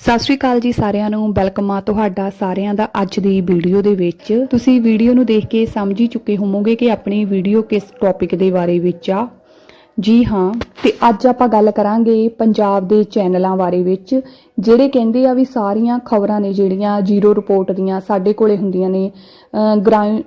ਸਤਿ ਸ਼੍ਰੀ ਅਕਾਲ ਜੀ ਸਾਰਿਆਂ ਨੂੰ। ਵੈਲਕਮ ਆ ਤੁਹਾਡਾ ਸਾਰਿਆਂ ਦਾ ਅੱਜ ਦੀ ਵੀਡੀਓ ਦੇ ਵਿੱਚ। ਤੁਸੀਂ ਵੀਡੀਓ ਨੂੰ ਦੇਖ ਕੇ ਸਮਝ ਹੀ ਚੁੱਕੇ ਹੋਵੋਗੇ ਕਿ ਆਪਣੀ ਵੀਡੀਓ ਕਿਸ ਟੌਪਿਕ ਦੇ ਬਾਰੇ ਵਿੱਚ ਆ। ਜੀ ਹਾਂ, ਤੇ ਅੱਜ ਆਪਾਂ ਗੱਲ ਕਰਾਂਗੇ ਪੰਜਾਬ ਦੇ ਚੈਨਲਾਂ ਬਾਰੇ ਵਿੱਚ। ਜਿਹੜੇ ਕਹਿੰਦੇ ਆ ਵੀ ਸਾਰੀਆਂ ਖਬਰਾਂ ਨੇ ਜਿਹੜੀਆਂ ਜ਼ੀਰੋ ਰਿਪੋਰਟ ਦੀਆਂ ਸਾਡੇ ਕੋਲੇ ਹੁੰਦੀਆਂ ਨੇ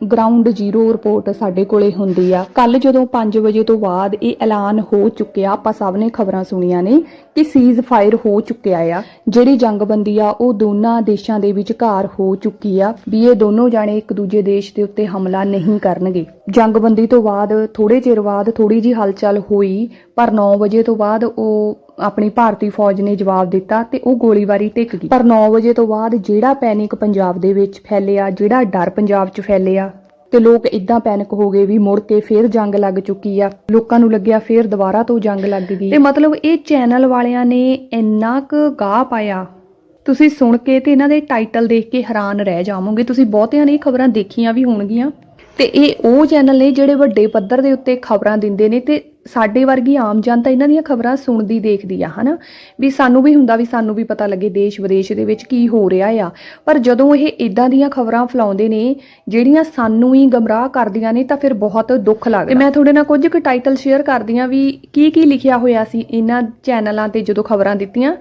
ਗਰਾਊਂਡ ਜ਼ੀਰੋ ਰਿਪੋਰਟ ਸਾਡੇ ਕੋਲੇ ਹੁੰਦੀ ਆ। ਕੱਲ ਜਦੋਂ 5 ਵਜੇ ਤੋਂ ਬਾਅਦ ਇਹ ਐਲਾਨ ਹੋ ਚੁੱਕਿਆ, ਆਪਾਂ ਸਭ ਨੇ ਖਬਰਾਂ ਸੁਣੀਆਂ ਨੇ ਕਿ ਸੀਜ਼ ਫਾਇਰ ਹੋ ਚੁੱਕਿਆ ਆ। ਜਿਹੜੀ ਜੰਗਬੰਦੀ ਆ, ਉਹ ਦੋਨਾਂ ਦੇਸ਼ਾਂ ਦੇ ਵਿਚਕਾਰ ਹੋ ਚੁੱਕੀ ਆ ਵੀ ਇਹ ਦੋਨੋਂ ਜਾਣੇ ਇੱਕ ਦੂਜੇ ਦੇਸ਼ ਦੇ ਉੱਤੇ ਹਮਲਾ ਨਹੀਂ ਕਰਨਗੇ। ਜੰਗਬੰਦੀ ਤੋਂ ਬਾਅਦ ਥੋੜੇ ਚਿਰ ਬਾਅਦ ਥੋੜੀ ਜੀ ਹਲਚਲ ਹੋਈ, ਪਰ 9 ਵਜੇ ਤੋਂ ਬਾਅਦ ਉਹ ਆਪਣੀ ਭਾਰਤੀ ਫੌਜ ਨੇ ਜਵਾਬ ਦਿੱਤਾ ਤੇ ਉਹ ਗੋਲੀਬਾਰੀ ਟਿਕ ਗਈ। ਪਰ 9 ਵਜੇ ਤੋਂ ਬਾਅਦ ਜਿਹੜਾ ਪੈਨਿਕ ਪੰਜਾਬ ਦੇ ਵਿੱਚ ਫੈਲਿਆ, ਜਿਹੜਾ ਡਰ ਪੰਜਾਬ 'ਚ ਫੈਲਿਆ ਤੇ ਲੋਕ ਇਦਾਂ ਪੈਨਿਕ ਹੋ ਗਏ ਵੀ ਮੁੜ ਕੇ ਫੇਰ ਜੰਗ ਲੱਗ ਚੁੱਕੀ ਆ। ਲੋਕਾਂ ਨੂੰ ਲੱਗਿਆ ਫੇਰ ਦੁਬਾਰਾ ਤੋਂ ਜੰਗ ਲੱਗ ਗਈ। ਤੇ ਮਤਲਬ ਇਹ ਚੈਨਲ ਵਾਲਿਆਂ ਨੇ ਇੰਨਾ ਕੁ ਗਾਹ ਪਾਇਆ। ਤੁਸੀਂ ਸੁਣ ਕੇ ਤੇ ਇਹਨਾਂ ਦੇ ਟਾਈਟਲ ਦੇਖ ਕੇ ਹੈਰਾਨ ਰਹਿ ਜਾਵੋਗੇ। ਤੁਸੀਂ ਬਹੁਤਿਆਂ ਨੇ ਖਬਰਾਂ ਦੇਖੀਆਂ ਵੀ ਹੋਣਗੀਆਂ। ਤੇ ਇਹ ਉਹ ਚੈਨਲ ਨੇ ਜਿਹੜੇ ਵੱਡੇ ਪੱਧਰ ਦੇ ਉੱਤੇ ਖਬਰਾਂ ਦਿੰਦੇ ਨੇ ਤੇ ਸਾਡੇ ਵਰਗੀ ਆਮ ਜਨਤਾ ਇਹਨਾਂ ਦੀਆਂ ਖਬਰਾਂ ਸੁਣਦੀ ਦੇਖਦੀ ਆ, ਹਨਾ? ਵੀ ਸਾਨੂੰ ਵੀ ਹੁੰਦਾ ਵੀ ਸਾਨੂੰ ਵੀ ਪਤਾ ਲੱਗੇ ਦੇਸ਼ ਵਿਦੇਸ਼ ਦੇ ਵਿੱਚ ਕੀ ਹੋ ਰਿਹਾ ਆ। ਪਰ ਜਦੋਂ ਇਹ ਇਦਾਂ ਦੀਆਂ ਖਬਰਾਂ ਫਲਾਉਂਦੇ ਨੇ, ਜਿਹੜੀਆਂ ਸਾਨੂੰ ਹੀ ਗਮਰਾਹ ਕਰਦੀਆਂ ਨੇ, ਤਾਂ ਫਿਰ ਬਹੁਤ ਦੁੱਖ ਲੱਗਦਾ। ਤੇ ਮੈਂ ਤੁਹਾਡੇ ਨਾਲ ਕੁਝ ਕੁ ਟਾਈਟਲ ਸ਼ੇਅਰ ਕਰਦੀ ਕਰਦੀਆਂ ਵੀ ਕੀ ਕੀ ਲਿਖਿਆ ਹੋਇਆ ਸੀ ਇਹਨਾਂ ਚੈਨਲਾਂ ਤੇ ਜਦੋਂ ਖਬਰਾਂ ਦਿੱਤੀਆਂ,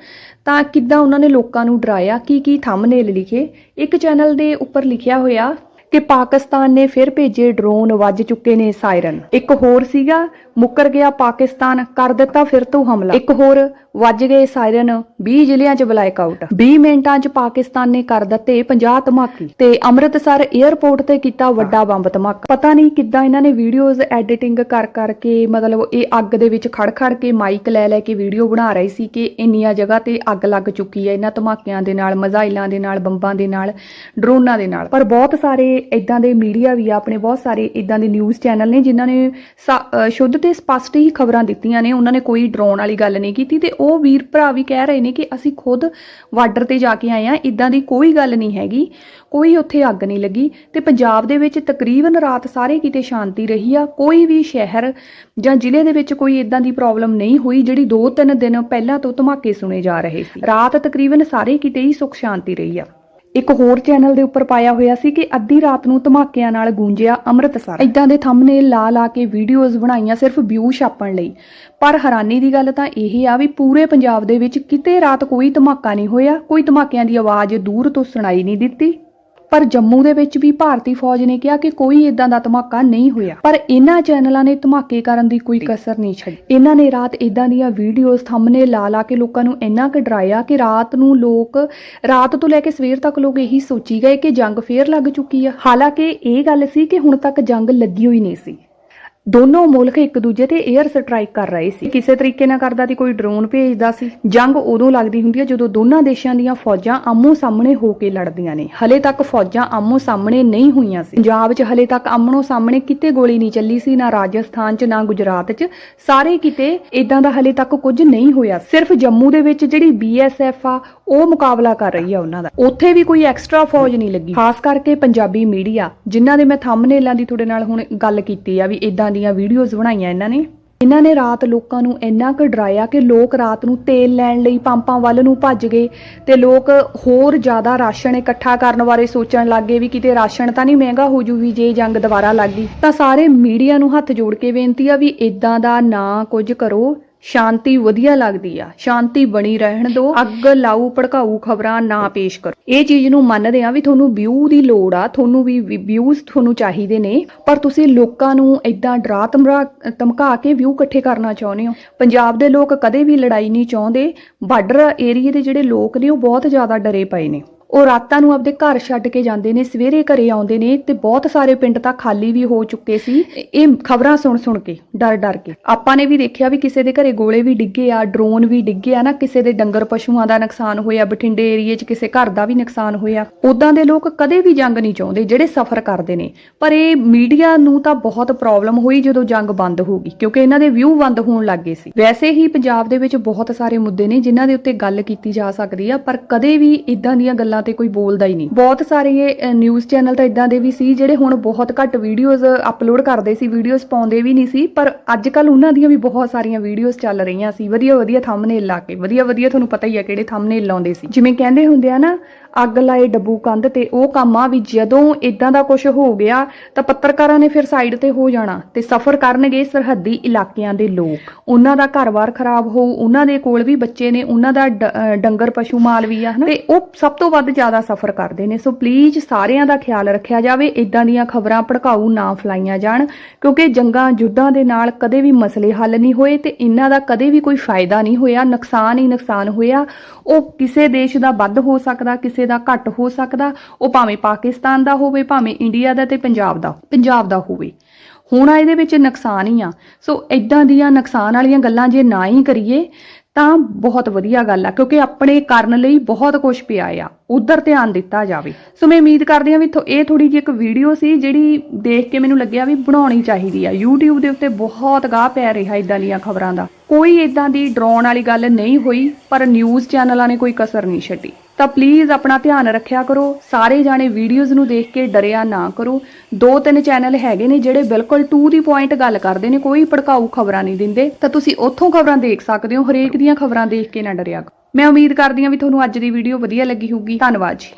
ਤਾਂ ਕਿੱਦਾਂ ਉਹਨਾਂ ਨੇ ਲੋਕਾਂ ਨੂੰ ਡਰਾਇਆ, ਕੀ ਕੀ ਥੰਬਨੇਲ ਲਿਖੇ। ਇੱਕ ਚੈਨਲ ਦੇ ਉੱਪਰ ਲਿਖਿਆ ਹੋਇਆ ਕਿ ਪਾਕਿਸਤਾਨ ਨੇ ਫਿਰ ਭੇਜੇ ਡਰੋਨ, ਵੱਜ ਚੁੱਕੇ ਨੇ ਸਾਇਰਨ। ਇੱਕ ਹੋਰ ਸੀਗਾ, ਮੁੱਕਰ ਗਿਆ ਪਾਕਿਸਤਾਨ, ਕਰ ਦਿੱਤਾ ਫਿਰ ਤੋਂ ਹਮਲਾ। ਇੱਕ ਹੋਰ ਵੱਜ ਗਏ ਸਾਇਰਨ 20 ਜ਼ਿਲ੍ਹਿਆਂ 'ਚ ਬਲੈਕ ਆਊਟ। 20 ਮਿੰਟਾਂ 'ਚ ਪਾਕਿਸਤਾਨ ਨੇ ਕਰ ਦਿੱਤੇ 50 ਧਮਾਕੇ ਤੇ ਅੰਮ੍ਰਿਤਸਰ 에ਅਰਪੋਰਟ ਤੇ ਕੀਤਾ ਵੱਡਾ ਬੰਬ ਧਮਾਕਾ। ਪਤਾ ਨਹੀਂ ਕਿੱਦਾਂ ਇਹਨਾਂ ਨੇ ਵੀਡੀਓਜ਼ ਐਡੀਟਿੰਗ ਕਰ ਕਰਕੇ, ਮਤਲਬ ਇਹ ਅੱਗ ਦੇ ਵਿੱਚ ਖੜ ਖੜ ਕੇ ਮਾਈਕ ਲੈ ਲੈ ਕੇ ਵੀਡੀਓ ਬਣਾ ਰਹੀ ਸੀ ਕਿ ਇੰਨੀਆਂ ਜਗ੍ਹਾ ਤੇ ਅੱਗ ਲੱਗ ਚੁੱਕੀ ਹੈ ਇਹਨਾਂ ਧਮਾਕਿਆਂ ਦੇ ਨਾਲ, ਮਜ਼ਾਈਲਾਂ ਦੇ ਨਾਲ, ਬੰਬਾਂ ਦੇ ਨਾਲ, ਡਰੋਨਾਂ ਦੇ ਨਾਲ। ਪਰ ਬਹੁਤ ਸਾਰੇ ਇਦਾਂ ਦੇ ਮੀਡੀਆ ਵੀ ਆ, ਆਪਣੇ ਬਹੁਤ ਸਾਰੇ ਇਦਾਂ ਦੇ ਨਿਊਜ਼ ਚੈਨਲ ਨੇ ਜਿਨ੍ਹਾਂ ਨੇ ਸ਼ੁੱਧ ਤੇ ਸਪਸ਼ਟ ਹੀ ਖਬਰਾਂ ਦਿੱਤੀਆਂ ਨੇ, ਉਹਨਾਂ ਨੇ ਕੋਈ ਡਰਾਉਣ ਵਾਲੀ ਗੱਲ ਨਹੀਂ ਕੀਤੀ ਤੇ ਉਹ ਵੀਰ ਭਰਾ ਵੀ ਕਹਿ ਰਹੇ ਨੇ ਕਿ ਅਸੀਂ ਖੁਦ ਬਾਰਡਰ ਤੇ ਜਾ ਕੇ ਆਏ ਆ ਇਦਾਂ ਦੀ ਕੋਈ ਗੱਲ ਨਹੀਂ ਹੈਗੀ, ਕੋਈ ਉੱਥੇ ਅੱਗ ਨਹੀਂ ਲੱਗੀ ਤੇ ਪੰਜਾਬ ਦੇ ਵਿੱਚ ਤਕਰੀਬਨ ਰਾਤ ਸਾਰੇ ਕਿਤੇ ਸ਼ਾਂਤੀ ਰਹੀ ਆ, ਕੋਈ ਵੀ ਸ਼ਹਿਰ ਜਾਂ ਜ਼ਿਲ੍ਹੇ ਦੇ ਵਿੱਚ ਕੋਈ ਇਦਾਂ ਦੀ ਪ੍ਰੋਬਲਮ ਨਹੀਂ ਹੋਈ ਜਿਹੜੀ 2-3 ਦਿਨ ਪਹਿਲਾਂ ਤੋਂ ਧਮਾਕੇ ਸੁਣੇ ਜਾ ਰਹੇ ਸੀ। ਰਾਤ ਤਕਰੀਬਨ ਸਾਰੇ ਕਿਤੇ ਹੀ ਸੁੱਖ ਸ਼ਾਂਤੀ ਰਹੀ ਆ। ਇੱਕ ਹੋਰ ਚੈਨਲ ਦੇ ਉੱਪਰ ਪਾਇਆ ਹੋਇਆ ਸੀ ਕਿ ਅੱਧੀ ਰਾਤ ਨੂੰ ਧਮਾਕਿਆਂ ਨਾਲ ਗੂੰਜਿਆ ਅੰਮ੍ਰਿਤਸਰ। ਇਦਾਂ ਦੇ ਥੰਬਨੇਲ ਲਾ ਲਾ ਕੇ ਵੀਡੀਓਜ਼ ਬਣਾਈਆਂ ਸਿਰਫ ਵਿਊ ਛਾਪਣ ਲਈ। ਪਰ ਹੈਰਾਨੀ ਦੀ ਗੱਲ ਤਾਂ ਇਹ ਆ ਵੀ ਪੂਰੇ ਪੰਜਾਬ ਦੇ ਵਿੱਚ ਕਿਤੇ ਰਾਤ ਕੋਈ ਧਮਾਕਾ ਨਹੀਂ ਹੋਇਆ, ਕੋਈ ਧਮਾਕਿਆਂ ਦੀ ਆਵਾਜ਼ ਦੂਰ ਤੋਂ ਸੁਣਾਈ ਨਹੀਂ ਦਿੱਤੀ। ਪਰ ਜੰਮੂ ਦੇ ਵਿੱਚ ਵੀ ਭਾਰਤੀ ਫੌਜ ਨੇ ਕਿਹਾ ਕਿ ਕੋਈ ਇਦਾਂ ਦਾ ਧਮਾਕਾ ਨਹੀਂ ਹੋਇਆ। ਪਰ ਇਹਨਾਂ ਚੈਨਲਾਂ ਨੇ ਧਮਾਕੇ ਕਰਨ ਦੀ ਕੋਈ ਕਸਰ ਨਹੀਂ ਛੱਡੀ। ਇਹਨਾਂ ਨੇ ਰਾਤ ਇਦਾਂ ਦੀਆਂ ਵੀਡੀਓਜ਼ ਥੰਬਨੇ ਲਾ ਲਾ ਕੇ ਲੋਕਾਂ ਨੂੰ ਇੰਨਾ ਕੁ ਡਰਾਇਆ ਕਿ ਰਾਤ ਨੂੰ ਲੋਕ, ਰਾਤ ਤੋਂ ਲੈ ਕੇ ਸਵੇਰ ਤੱਕ ਲੋਕ ਇਹੀ ਸੋਚੀ ਗਏ ਕਿ ਜੰਗ ਫੇਰ ਲੱਗ ਚੁੱਕੀ ਆ। ਹਾਲਾਂਕਿ ਇਹ ਗੱਲ ਸੀ ਕਿ ਹੁਣ ਤੱਕ ਜੰਗ ਲੱਗੀ ਹੋਈ ਨਹੀਂ ਸੀ। ਦੋਨੋਂ ਮੁਲਕ ਇੱਕ ਦੂਜੇ ਤੇ 에ਅਰ ਸਟ੍ਰਾਈਕ ਕਰ ਰਹੇ ਸੀ। ਕਿਸੇ ਤਰੀਕੇ ਨਾਲ ਕਰਦਾ ਤੇ ਕੋਈ ਡਰੋਨ ਭੇਜਦਾ ਸੀ। ਜੰਗ ਉਦੋਂ ਲੱਗਦੀ ਹੁੰਦੀ ਹੈ ਜਦੋਂ ਦੋਨਾਂ ਦੇਸ਼ਾਂ ਦੀਆਂ ਫੌਜਾਂ ਆਮੋ ਸਾਹਮਣੇ ਹੋ ਕੇ ਲੜਦੀਆਂ ਨੇ। ਹਲੇ ਤੱਕ ਫੌਜਾਂ ਆਮੋ ਸਾਹਮਣੇ ਨਹੀਂ ਹੋਈਆਂ ਸੀ। ਪੰਜਾਬ 'ਚ ਹਲੇ ਤੱਕ ਆਮੋ ਸਾਹਮਣੇ ਕਿਤੇ ਗੋਲੀ ਨਹੀਂ ਚੱਲੀ ਸੀ, ਨਾ ਰਾਜਸਥਾਨ 'ਚ, ਨਾ ਗੁਜਰਾਤ 'ਚ। ਸਾਰੇ ਕਿਤੇ ਇਦਾਂ ਦਾ ਹਲੇ ਤੱਕ ਕੁਝ ਨਹੀਂ ਹੋਇਆ। ਸਿਰਫ ਜੰਮੂ ਦੇ ਵਿੱਚ ਜਿਹੜੀ ਬੀਐਸਐਫ ਆ, ਉਹ ਮੁਕਾਬਲਾ ਕਰ ਰਹੀ ਆ ਉਹਨਾਂ ਦਾ। ਉੱਥੇ ਵੀ ਕੋਈ ਐਕਸਟਰਾ ਫੌਜ ਨਹੀਂ ਲੱਗੀ। ਖਾਸ ਕਰਕੇ ਪੰਜਾਬੀ ਮੀਡੀਆ ਜਿਨ੍ਹਾਂ ਦੇ ਮੈਂ ਥੰਬਨੇਲਾਂ ਦੀ ਤੁਹਾਡੇ ਨਾਲ ਹੁਣ ਗੱਲ ਕੀਤੀ ਆ ਵੀ ਇਦਾਂ ਦੀਆਂ ਵੀਡੀਓਜ਼ ਬਣਾਈਆਂ ਇਹਨਾਂ ਨੇ। ਇਹਨਾਂ ਨੇ ਰਾਤ ਲੋਕਾਂ ਨੂੰ ਇੰਨਾ ਕੁ ਡਰਾਇਆ ਕਿ ਲੋਕ ਰਾਤ ਨੂੰ ਤੇਲ ਲੈਣ ਲਈ ਪੰਪਾਂ ਵੱਲ ਨੂੰ ਭੱਜ ਗਏ ਤੇ ਲੋਕ ਹੋਰ ਜ਼ਿਆਦਾ ਰਾਸ਼ਨ ਇਕੱਠਾ ਕਰਨ ਬਾਰੇ ਸੋਚਣ ਲੱਗ ਗਏ ਵੀ ਕਿਤੇ ਰਾਸ਼ਨ ਤਾਂ ਨਹੀਂ ਮਹਿੰਗਾ ਹੋ ਜੂ ਵੀ ਜੇ ਜੰਗ ਦੁਬਾਰਾ ਲੱਗ ਗਈ। ਤਾਂ ਸਾਰੇ ਮੀਡੀਆ ਨੂੰ ਹੱਥ ਜੋੜ ਕੇ ਬੇਨਤੀ ਆ ਵੀ ਇਦਾਂ ਦਾ ਨਾ ਕੁਝ ਕਰੋ। ਸ਼ਾਂਤੀ ਵਧੀਆ ਲੱਗਦੀ ਆ। ਸ਼ਾਂਤੀ ਬਣੀ ਰਹਿਣ ਦਿਓ ਅੱਗ ਲਾਊ ਭੜਕਾਊ ਖਬਰਾਂ ਨਾ ਪੇਸ਼ ਕਰੋ। ਇਹ ਚੀਜ਼ ਨੂੰ ਮੰਨਦੇ ਆ ਵੀ ਤੁਹਾਨੂੰ ਵਿਊ ਦੀ ਲੋੜ ਆ। ਤੁਹਾਨੂੰ ਵੀ ਵਿਊਜ਼ ਤੁਹਾਨੂੰ ਚਾਹੀਦੇ ਨੇ। ਪਰ ਤੁਸੀਂ ਲੋਕਾਂ ਨੂੰ ਇਦਾਂ ਡਰਾ ਧਮਰਾ ਧਮਕਾ ਕੇ ਵਿਊ ਇਕੱਠੇ ਕਰਨਾ ਚਾਹੁੰਦੇ ਹੋ। ਪੰਜਾਬ ਦੇ ਲੋਕ ਕਦੇ ਵੀ ਲੜਾਈ ਨਹੀਂ ਚਾਹੁੰਦੇ। ਬਾਰਡਰ ਏਰੀਏ ਦੇ ਜਿਹੜੇ ਲੋਕ ਨੇ ਉਹ ਬਹੁਤ ਜ਼ਿਆਦਾ ਡਰੇ ਪਏ ਨੇ। ਉਹ ਰਾਤਾਂ ਨੂੰ ਆਪਦੇ ਘਰ ਛੱਡ ਕੇ ਜਾਂਦੇ ਨੇ, ਸਵੇਰੇ ਘਰੇ ਆਉਂਦੇ ਨੇ ਤੇ ਬਹੁਤ ਸਾਰੇ ਪਿੰਡ ਤਾਂ ਖਾਲੀ ਵੀ ਹੋ ਚੁੱਕੇ ਸੀ। ਇਹ ਖਬਰਾਂ ਸੁਣ ਸੁਣ ਕੇ, ਡਰ ਡਰ ਕੇ। ਆਪਾਂ ਨੇ ਵੀ ਦੇਖਿਆ ਵੀ ਕਿਸੇ ਦੇ ਘਰੇ ਗੋਲੇ ਵੀ ਡਿੱਗੇ ਆ, ਡਰੋਨ ਵੀ ਡਿੱਗੇ ਆ ਨਾ, ਕਿਸੇ ਦੇ ਡੰਗਰ ਪਸ਼ੂਆਂ ਦਾ ਨੁਕਸਾਨ ਹੋਇਆ, ਬਠਿੰਡੇ ਏਰੀਏ 'ਚ ਕਿਸੇ ਘਰ ਦਾ ਵੀ ਨੁਕਸਾਨ ਹੋਇਆ। ਉਦਾਂ ਦੇ ਲੋਕ ਕਦੇ ਵੀ ਜੰਗ ਨਹੀਂ ਚਾਹੁੰਦੇ, ਜਿਹੜੇ ਸਫ਼ਰ ਕਰਦੇ ਨੇ। ਪਰ ਇਹ ਮੀਡੀਆ ਨੂੰ ਤਾਂ ਬਹੁਤ ਪ੍ਰੋਬਲਮ ਹੋਈ ਜਦੋਂ ਜੰਗ ਬੰਦ ਹੋ ਗਈ, ਕਿਉਂਕਿ ਇਹਨਾਂ ਦੇ ਵਿਊ ਬੰਦ ਹੋਣ ਲੱਗ ਗਏ ਸੀ। ਵੈਸੇ ਹੀ ਪੰਜਾਬ ਦੇ ਵਿੱਚ ਬਹੁਤ ਸਾਰੇ ਮੁੱਦੇ ਨੇ, ਜਿਨ੍ਹਾਂ ਦੇ ਉੱਤੇ ਗੱਲ ਕੀਤੀ ਜਾ ਸਕਦੀ ਆ, ਪਰ ਕਦੇ ਵੀ ਇਦਾਂ ਦੀਆਂ ਗੱਲਾਂ ਇਦਾਂ ਤੇ ਕੋਈ ਬੋਲਦਾ ਹੀ ਨਹੀਂ। ਬਹੁਤ ਸਾਰੇ ਨਿਊਜ਼ ਚੈਨਲ ਤਾਂ ਇਦਾਂ ਦੇ ਵੀ ਸੀ ਜਿਹੜੇ ਹੁਣ ਬਹੁਤ ਘੱਟ ਵੀਡੀਓਜ਼ ਅਪਲੋਡ ਕਰਦੇ ਸੀ ਵੀਡੀਓਜ਼ ਪਾਉਂਦੇ ਵੀ ਨਹੀਂ ਸੀ, ਪਰ ਅੱਜ ਕੱਲ ਉਹਨਾਂ ਦੀਆਂ ਵੀ ਬਹੁਤ ਸਾਰੀਆਂ ਵੀਡੀਓਜ਼ ਚੱਲ ਰਹੀਆਂ ਸੀ। ਵਧੀਆ ਵਧੀਆ ਥੰਬਨੇਲ ਲਾ ਕੇ ਵਧੀਆ ਵਧੀਆ ਤੁਹਾਨੂੰ ਪਤਾ ਹੀ ਆ ਕਿਹੜੇ ਥੰਬਨੇਲ ਲਾਉਂਦੇ ਸੀ। ਜਿਵੇਂ ਕਹਿੰਦੇ ਹੁੰਦੇ ਆ ਨਾ ਅੱਗ ਲਾਏ ਡੱਬੂ ਕੰਧ ਤੇ ਉਹ ਕੰਮ ਆ ਵੀ ਜਦੋਂ ਇਦਾਂ ਦਾ ਕੁਝ ਹੋ ਗਿਆ ਤਾਂ ਪੱਤਰਕਾਰਾਂ ਨੇ ਫਿਰ ਸਾਈਡ ਤੇ ਹੋ ਜਾਣਾ ਤੇ ਸਫ਼ਰ ਕਰਨਗੇ ਸਰਹੱਦੀ ਇਲਾਕਿਆਂ ਦੇ ਲੋਕ। ਉਹਨਾਂ ਦਾ ਘਰ-ਬਾਰ ਖਰਾਬ ਹੋ, ਉਹਨਾਂ ਦੇ ਕੋਲ ਵੀ ਬੱਚੇ ਨੇ, ਉਹਨਾਂ ਦਾ ਡੰਗਰ ਪਸ਼ੂ ਮਾਲ ਵੀ ਆ, ਹਨਾ? ਤੇ ਉਹ ਸਭ ਤੋਂ ਵੱਧ ਜ਼ਿਆਦਾ ਸਫ਼ਰ ਕਰਦੇ ਨੇ। ਸੋ ਪਲੀਜ਼ ਸਾਰਿਆਂ ਦਾ ਖਿਆਲ ਰੱਖਿਆ ਜਾਵੇ ਇਦਾਂ ਦੀਆਂ ਖਬਰਾਂ ਭੜਕਾਊ ਨਾ ਫਲਾਈਆਂ ਜਾਣ, ਕਿਉਂਕਿ ਜੰਗਾਂ ਯੁੱਧਾਂ ਦੇ ਨਾਲ ਕਦੇ ਵੀ ਮਸਲੇ ਹੱਲ ਨਹੀਂ ਹੋਏ ਤੇ ਇਹਨਾਂ ਦਾ ਕਦੇ ਵੀ ਕੋਈ ਫਾਇਦਾ ਨਹੀਂ ਹੋਇਆ, ਨੁਕਸਾਨ ਹੀ ਨੁਕਸਾਨ ਹੋਇਆ। ਉਹ ਕਿਸੇ ਦੇਸ਼ ਦਾ ਵੱਧ ਹੋ ਸਕਦਾ, ਕਿਸੇ ਦਾ ਘੱਟ ਹੋ ਸਕਦਾ, ਉਹ ਭਾਵੇਂ ਪਾਕਿਸਤਾਨ ਦਾ ਹੋਵੇ, ਭਾਵੇਂ ਇੰਡੀਆ ਦਾ ਤੇ ਪੰਜਾਬ ਦਾ ਪੰਜਾਬ ਦਾ ਹੋਵੇ। ਹੁਣ ਇਹਦੇ ਵਿੱਚ ਨੁਕਸਾਨ ਹੀ ਆ। ਸੋ ਇਦਾਂ ਦੀਆਂ ਨੁਕਸਾਨ ਵਾਲੀਆਂ ਗੱਲਾਂ ਜੇ ਨਾ ਹੀ ਕਰੀਏ, ਤਾਂ ਬਹੁਤ ਵਧੀਆ ਗੱਲ ਆ, ਕਿਉਂਕਿ ਆਪਣੇ ਕਰਨ ਲਈ ਬਹੁਤ ਕੁਝ ਪਿਆ ਆ, ਉਧਰ ਧਿਆਨ ਦਿੱਤਾ ਜਾਵੇ। ਸੋ ਮੈਂ ਉਮੀਦ ਕਰਦੀ ਹਾਂ ਵੀ ਇਹ ਥੋੜੀ ਜਿਹੀ ਇੱਕ ਵੀਡੀਓ ਸੀ, ਜਿਹੜੀ ਦੇਖ ਕੇ ਮੈਨੂੰ ਲੱਗਿਆ ਵੀ ਬਣਾਉਣੀ ਚਾਹੀਦੀ ਆ। YouTube ਦੇ ਉੱਤੇ ਬਹੁਤ ਗਾਹ ਪੈ ਰਿਹਾ ਇਦਾਂ ਦੀਆਂ ਖਬਰਾਂ ਦਾ। ਕੋਈ ਇਦਾਂ ਦੀ ਡਰਾਉਣ ਵਾਲੀ ਗੱਲ ਨਹੀਂ ਹੋਈ, ਪਰ ਨਿਊਜ਼ ਚੈਨਲਾਂ ਨੇ ਕੋਈ ਕਸਰ ਨਹੀਂ ਛੱਡੀ। ਤਾਂ ਪਲੀਜ਼ ਆਪਣਾ ਧਿਆਨ ਰੱਖਿਆ ਕਰੋ। ਸਾਰੇ ਜਾਣੇ ਵੀਡੀਓਜ਼ ਨੂੰ ਦੇਖ ਕੇ ਡਰਿਆ ਨਾ ਕਰੋ। ਦੋ ਤਿੰਨ ਚੈਨਲ ਹੈਗੇ ਨੇ ਜਿਹੜੇ ਬਿਲਕੁਲ ਟੂ ਦੀ ਪੁਆਇੰਟ ਗੱਲ ਕਰਦੇ ਨੇ, ਕੋਈ ਭੜਕਾਊ ਖਬਰਾਂ ਨਹੀਂ ਦਿੰਦੇ। ਤਾਂ ਤੁਸੀਂ ਉੱਥੋਂ ਖਬਰਾਂ ਦੇਖ ਸਕਦੇ ਹੋ, ਹਰੇਕ ਦੀਆਂ ਖਬਰਾਂ ਦੇਖ ਕੇ ਨਾ ਡਰਿਆ ਕਰੋ। ਮੈਂ ਉਮੀਦ ਕਰਦੀ ਹਾਂ ਵੀ ਤੁਹਾਨੂੰ ਅੱਜ ਦੀ ਵੀਡੀਓ ਵਧੀਆ ਲੱਗੀ ਹੋਊਗੀ। ਧੰਨਵਾਦ ਜੀ।